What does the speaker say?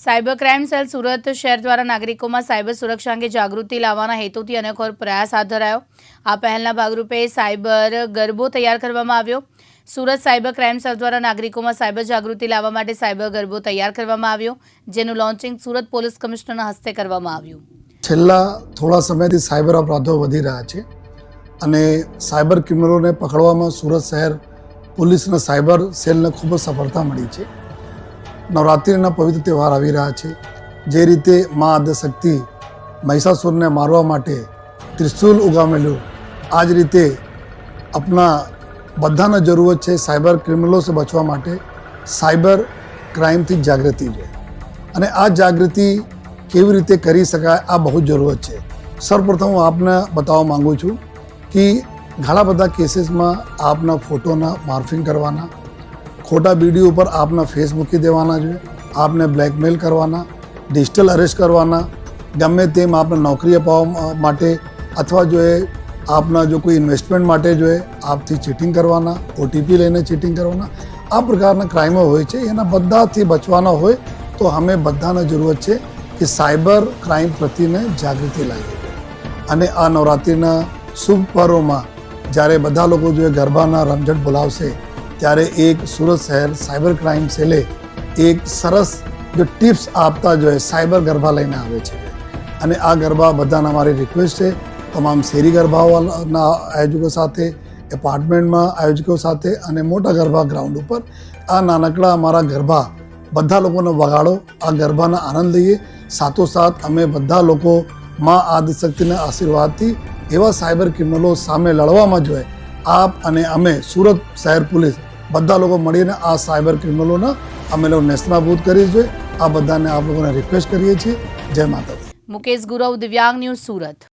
Cyber crime cell Surat શહેર દ્વારા નાગરિકોમાં સાયબર સુરક્ષા અંગે જાગૃતિ લાવવાના હેતુથી અનેકો પ્રયાસ હાથ ધરાયો. આ પહેલના ભાગરૂપે સાયબર ગરબો તૈયાર કરવામાં આવ્યો. સુરત સાયબર ક્રાઇમ સેલ દ્વારા નાગરિકોમાં સાયબર જાગૃતિ લાવવા માટે સાયબર ગરબો તૈયાર કરવામાં આવ્યો, જેનું લોન્ચિંગ સુરત પોલીસ કમિશનરના હસ્તે કરવામાં આવ્યું. છેલ્લા થોડા સમયથી સાયબર અપરાધો વધી રહ્યા છે અને સાયબર ક્રિમિનલોને પકડવામાં સુરત શહેર પોલીસના સાયબર સેલને ખૂબ જ સફળતા મળી છે. નવરાત્રિના પવિત્ર તહેવાર આવી રહ્યા છે. જે રીતે મા આદ્યશક્તિ મહિષાસુરને મારવા માટે ત્રિશુલ ઉગામેલું આ જ રીતે આપણા બધાને જરૂરત છે સાયબર ક્રિમિનલોથી બચવા માટે સાયબર ક્રાઇમથી જાગૃતિ છે અને આ જાગૃતિ કેવી રીતે કરી શકાય આ બહુ જરૂરત છે. સૌપ્રથમ હું આપને બતાવવા માગું છું કે ઘણા બધા કેસીસમાં આપના ફોટોના માર્ફિંગ કરવાના ખોટા વીડિયો ઉપર આપના ફેસ મૂકી દેવાના છે. આપને બ્લેકમેલ કરવાના, ડિજિટલ અરેસ્ટ કરવાના, ગમે તેમ આપને નોકરી અપાવવા માટે અથવા જો એ આપના જો કોઈ ઇન્વેસ્ટમેન્ટ માટે જો એ આપથી ચીટિંગ કરવાના ઓટીપી લઈને ચીટિંગ કરવાના, આ પ્રકારના ક્રાઇમો હોય છે. એના બધાથી બચવાના હોય તો અમે બધાને જરૂરત છે કે સાયબર ક્રાઇમ પ્રત્યેને જાગૃતિ લાવીએ. અને આ નવરાત્રિના શુભ પર્વમાં જ્યારે બધા લોકો જો ગરબાના રમઝટ બોલાવશે ત્યારે એક સુરત શહેર સાયબર ક્રાઇમ સેલે એક સરસ જો ટિપ્સ આપતા જો સાયબર ગરબા લઈને આવે છે. અને આ ગરબા બધાને અમારી રિક્વેસ્ટ છે. તમામ શેરી ગરબાઓના આયોજકો સાથે, એપાર્ટમેન્ટમાં આયોજકો સાથે અને મોટા ગરબા ગ્રાઉન્ડ ઉપર આ નાનકડા અમારા ગરબા બધા લોકોને વગાડો, આ ગરબાના આનંદ લઈએ. સાથોસાથ અમે બધા લોકો માં આદિશક્તિના આશીર્વાદથી એવા સાયબર ક્રિમિનલો સામે લડવામાં જોઈએ આપ અને અમે સુરત શહેર પોલીસ બધા લોકો મળીને આ સાયબર ક્રિમિનલોના અમે લોકો નેસ્તનાબૂદ કરીએ છીએ. આ બધાને આપ લોકોને રિક્વેસ્ટ કરીએ છીએ. જય માતા મુકેશ ગુરવ દિવ્યાંગ ન્યૂઝ સુરત.